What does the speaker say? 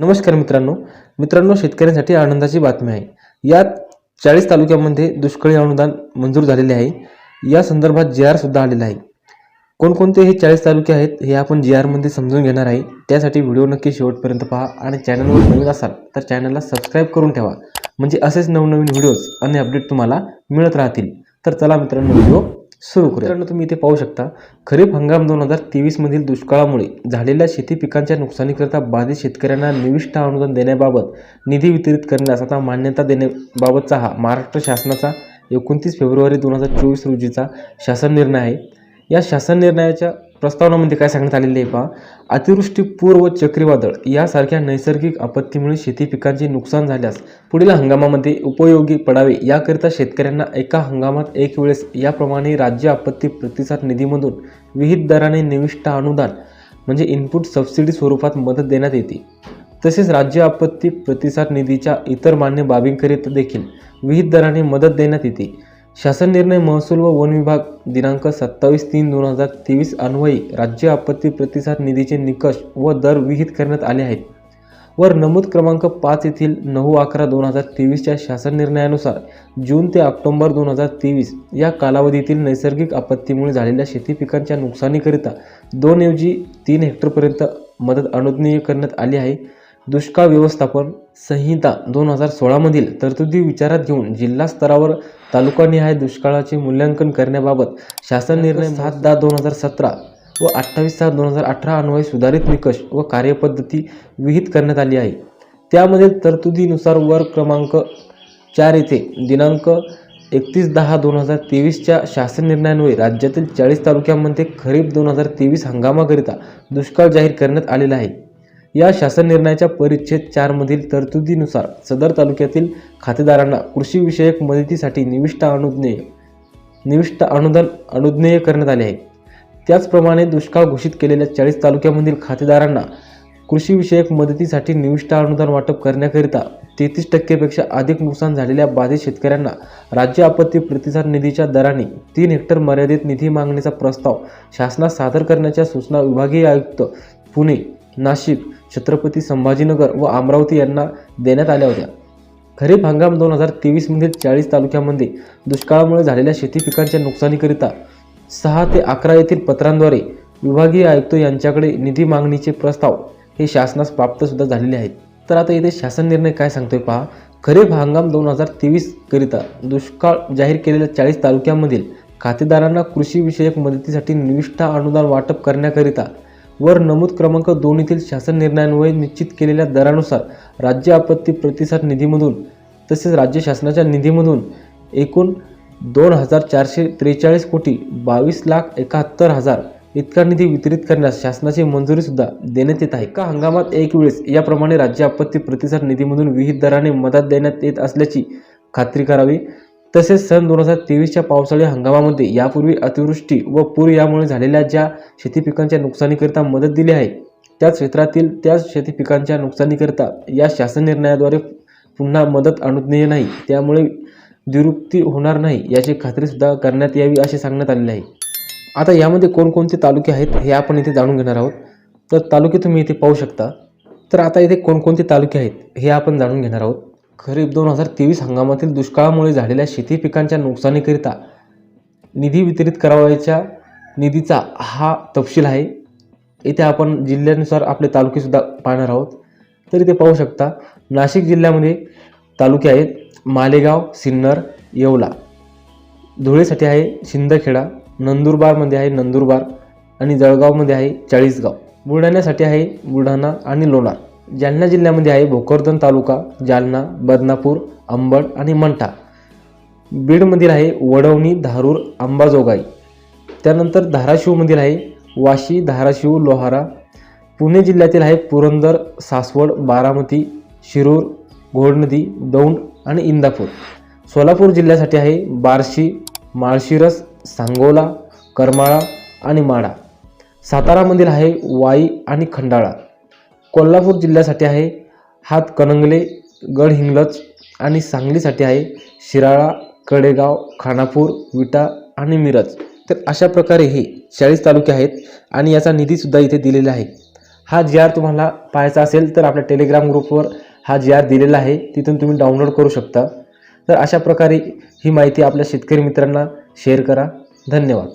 नमस्कार मित्रांनो. मित्रांनो शेतकऱ्यांसाठी आनंदाची बातमी आहे. यात चाळीस तालुक्यामध्ये दुष्काळी अनुदान मंजूर झालेले आहे. या संदर्भात जी आर सुद्धा आलेला आहे. कोणकोणते हे चाळीस तालुके आहेत हे आपण जी आरमध्ये समजून घेणार आहे. त्यासाठी व्हिडिओ नक्की शेवटपर्यंत पहा आणि चॅनलवर नवीन असाल तर चॅनलला सबस्क्राईब करून ठेवा. म्हणजे असेच नवनवीन व्हिडिओज आणि अपडेट तुम्हाला मिळत राहतील. तर चला मित्रांनो व्हिडिओ सुरू करू तुम्ही इथे पाहू शकता खरीप हंगाम दोन हजार तेवीसमधील दुष्काळामुळे झालेल्या शेती पिकांच्या नुकसानीकरिता बाधित शेतकऱ्यांना निविष्ठ अनुदान देण्याबाबत निधी वितरित करण्यास आता मान्यता देण्याबाबतचा हा महाराष्ट्र शासनाचा एकोणतीस फेब्रुवारी दोन हजार चोवीस रोजीचा शासन निर्णय आहे. या शासन निर्णयाच्या प्रस्तावनामध्ये काय सांगण्यात आलेले आहे पहा. अतिवृष्टी पूर्व चक्रीवादळ यासारख्या नैसर्गिक आपत्तीमुळे शेती पिकांचे नुकसान झाल्यास पुढील हंगामामध्ये उपयोगी पडावे याकरिता शेतकऱ्यांना एका हंगामात एक वेळेस याप्रमाणे राज्य आपत्ती प्रतिसाद निधीमधून विहित दराने निविष्ट अनुदान म्हणजे इनपुट सबसिडी स्वरूपात मदत देण्यात येते. तसेच राज्य आपत्ती प्रतिसाद निधीच्या इतर मान्य बाबींकरिता देखील विहित दराने मदत देण्यात येते. शासन निर्णय महसूल व वन विभाग दिनांक सत्तावीस तीन दोन हजार तेवीस अन्वयी राज्य आपत्ती प्रतिसाद निधीचे निकष व दर विहित करण्यात आले आहेत. वर नमूद क्रमांक पाच येथील नऊ अकरा दोन हजार तेवीसच्या शासन निर्णयानुसार जून ते ऑक्टोंबर दोन हजार तेवीस या कालावधीतील नैसर्गिक आपत्तीमुळे झालेल्या शेती पिकांच्या नुकसानीकरिता दोन ऐवजी तीन हेक्टरपर्यंत मदत अनुज्ञेय करण्यात आली आहे. दुष्काळ व्यवस्थापन संहिता दोन हजार सोळामधील तरतुदी विचारात घेऊन जिल्हा स्तरावर तालुकानिहाय दुष्काळाचे मूल्यांकन करण्याबाबत शासन निर्णय सात दहा दोन हजार सतरा व अठ्ठावीस सहा दोन हजार अठरा अन्वये सुधारित निकष व कार्यपद्धती विहित करण्यात आली आहे. त्यामधील तरतुदीनुसार वर क्रमांक चार येथे दिनांक एकतीस दहा दोन हजार तेवीसच्या शासन निर्णयान्वये राज्यातील चाळीस तालुक्यांमध्ये खरीप दोन हजार तेवीस हंगामाकरिता दुष्काळ जाहीर करण्यात आलेला आहे. या शासन निर्णयाच्या परिच्छेद चारमधील तरतुदीनुसार सदर तालुक्यातील खातेदारांना कृषीविषयक मदतीसाठी निविष्ट अनुज्ञेय निविष्ट अनुदान अनुज्ञेय करण्यात आले आहे. त्याचप्रमाणे दुष्काळ घोषित केलेल्या चाळीस तालुक्यामधील खातेदारांना कृषीविषयक मदतीसाठी निविष्ट अनुदान वाटप करण्याकरिता तेहतीस टक्केपेक्षा अधिक नुकसान झालेल्या बाधित शेतकऱ्यांना राज्य आपत्ती प्रतिसाद निधीच्या दराने तीन हेक्टर मर्यादित निधी मागणीचा प्रस्ताव शासनास सादर करण्याच्या सूचना विभागीय आयुक्त पुणे नाशिक छत्रपती संभाजीनगर व अमरावती यांना देण्यात आल्या होत्या. खरीप हंगाम दोन हजार तेवीसमधील चाळीस तालुक्यामध्ये दुष्काळामुळे झालेल्या शेती पिकांच्या नुकसानीकरिता सहा ते अकरा येथील पत्रांद्वारे विभागीय आयुक्त यांच्याकडे निधी मागणीचे प्रस्ताव हे शासनास प्राप्तसुद्धा झालेले आहेत. तर आता येथे शासन निर्णय काय सांगतोय पहा. खरीप हंगाम दोन हजार तेवीसकरिता दुष्काळ जाहीर केलेल्या चाळीस तालुक्यांमधील खातेदारांना कृषीविषयक मदतीसाठी निविष्ठा अनुदान वाटप करण्याकरिता वर नमूद क्रमांक दोन येथील शासन निर्णयान्वये निश्चित केलेल्या दरानुसार राज्य आपत्ती प्रतिसाद निधीमधून तसेच राज्य शासनाच्या निधीमधून एकूण दोन हजार चारशे त्रेचाळीस कोटी बावीस लाख एकाहत्तर हजार इतका निधी वितरित करण्यास शासनाची मंजुरीसुद्धा देण्यात येत आहे. का हंगामात एक वेळेस याप्रमाणे राज्य आपत्ती प्रतिसाद निधीमधून विहित दराने मदत देण्यात येत असल्याची खात्री करावी. तसेच सन दोन हजार तेवीसच्या पावसाळी हंगामामध्ये यापूर्वी अतिवृष्टी व पूर यामुळे झालेल्या ज्या शेती पिकांच्या नुकसानीकरिता मदत दिली आहे त्याच क्षेत्रातील त्याच शेती पिकांच्या नुकसानीकरिता या शासन निर्णयाद्वारे पुन्हा मदत अनुज्ञेय नाही त्यामुळे दुरुक्ती होणार नाही याची खात्रीसुद्धा करण्यात यावी असे सांगण्यात आलेले आहे. आता यामध्ये कोणकोणते तालुके आहेत हे आपण इथे जाणून घेणार आहोत. तर तालुके तुम्ही इथे पाहू शकता. तर आता इथे कोणकोणते तालुके आहेत हे आपण जाणून घेणार आहोत. खरीप दोन हजार तेवीस हंगामातील दुष्काळामुळे झालेल्या शेती पिकांच्या नुकसानीकरिता निधी वितरित करावयाच्या निधीचा हा तपशील आहे. इथे आपण जिल्ह्यानुसार आपले तालुकेसुद्धा पाहणार आहोत. तर इथे पाहू शकता नाशिक जिल्ह्यामध्ये तालुके आहेत मालेगाव सिन्नर येवला. धुळेसाठी आहे शिंदखेडा नंदुरबारमध्ये आहे नंदुरबार आणि जळगावमध्ये आहे चाळीसगाव. बुलढाण्यासाठी आहे बुलढाणा आणि लोणार. जालना जिल्ह्यामध्ये आहे भोकरदन तालुका जालना बदनापूर अंबड आणि मंठा. बीडमधील आहे वडवणी धारूर अंबाजोगाई. त्यानंतर धाराशिवमधील आहे वाशी धाराशिव लोहारा. पुणे जिल्ह्यातील आहे पुरंदर सासवड बारामती शिरूर घोडनदी दौंड आणि इंदापूर. सोलापूर जिल्ह्यासाठी आहे बार्शी माळशिरस सांगोला करमाळा आणि माडा सातारामधील आहे वाई आणि खंडाळा. कोल्हापूर जिल्ह्यासाठी आहे. हातकणंगले गडहिंग्लज आणि सांगलीसाठी आहे. शिराळा कडेगाव खानापूर विटा आणि मिरज. तर अशा प्रकारे हे चाळीस तालुके आहेत आणि याचा निधीसुद्धा इथे दिलेला आहे. हा जी आर तुम्हाला पाहायचा असेल तर आपल्या टेलिग्राम ग्रुपवर हा जी आर दिलेला आहे. तिथून तुम्ही डाउनलोड करू शकता. तर अशा प्रकारे ही माहिती आपल्या शेतकरी मित्रांना शेअर करा. धन्यवाद.